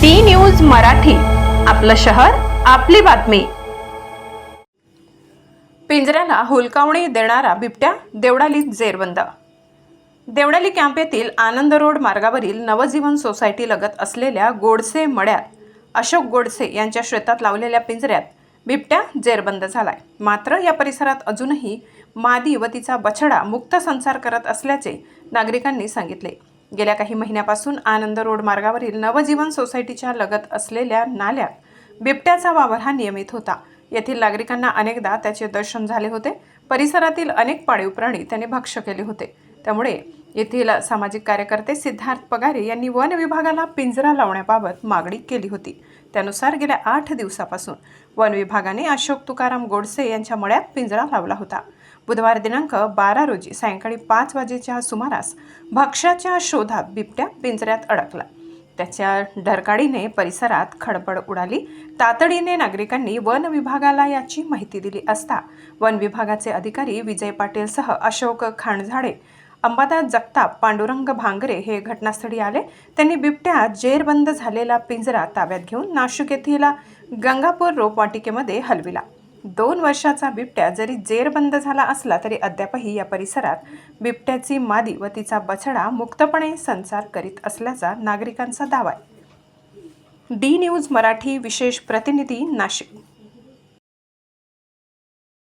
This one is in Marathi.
डी न्यूज मराठी आपलं शहर आपली बातमी. पिंजऱ्याला हुलकावणी देणारा बिबट्या देवडाली जेरबंद. देवडाली कॅम्प येथील आनंद रोड मार्गावरील नवजीवन सोसायटी लगत असलेल्या गोडसे मड्यात अशोक गोडसे यांच्या शेतात लावलेल्या पिंजऱ्यात बिबट्या जेरबंद झालाय. मात्र या परिसरात अजूनही मादी व तिचा बछडा मुक्त संसार करत असल्याचे नागरिकांनी सांगितले. गेल्या काही महिन्यापासून आनंद रोड मार्गावरील नवजीवन सोसायटीच्या लगत असलेल्या नाल्यात बिबट्याचा वावर हा नियमित होता. येथील नागरिकांना अनेकदा त्याचे दर्शन झाले होते. परिसरातील अनेक पाळीव प्राणी त्याने भक्ष्य केले होते. त्यामुळे येथील सामाजिक कार्यकर्ते सिद्धार्थ पगारे यांनी वन विभागाला पिंजरा लावण्याबाबत मागणी केली होती. त्यानुसार गेल्या आठ दिवसापासून वन विभागाने अशोक तुकाराम गोडसे यांच्या मळ्यात पिंजरा लावला होता. बुधवार दिनांक बारा रोजी सायंकाळी पाच वाजेच्या सुमारास भक्ष्याच्या शोधात बिबट्या पिंजऱ्यात अडकला. त्याच्या ढरकाडीने परिसरात खडबड उडाली. तातडीने नागरिकांनी वन विभागाला याची माहिती दिली असता वन विभागाचे अधिकारी विजय पाटीलसह अशोक खाणझाडे अंबादास जगताप पांडुरंग भांगरे हे घटनास्थळी आले. त्यांनी बिबट्या जेरबंद झालेला पिंजरा ताब्यात घेऊन नाशिक येथील गंगापूर रोपवाटिकेमध्ये हलविला. दोन वर्षाचा बिबट्या जरी जेरबंद झाला असला तरी अद्यापही या परिसरात बिबट्याची मादी व तिचा बछडा मुक्तपणे संचार करीत असल्याचा नागरिकांचा दावा आहे. डी न्यूज मराठी विशेष प्रतिनिधी नाशिक.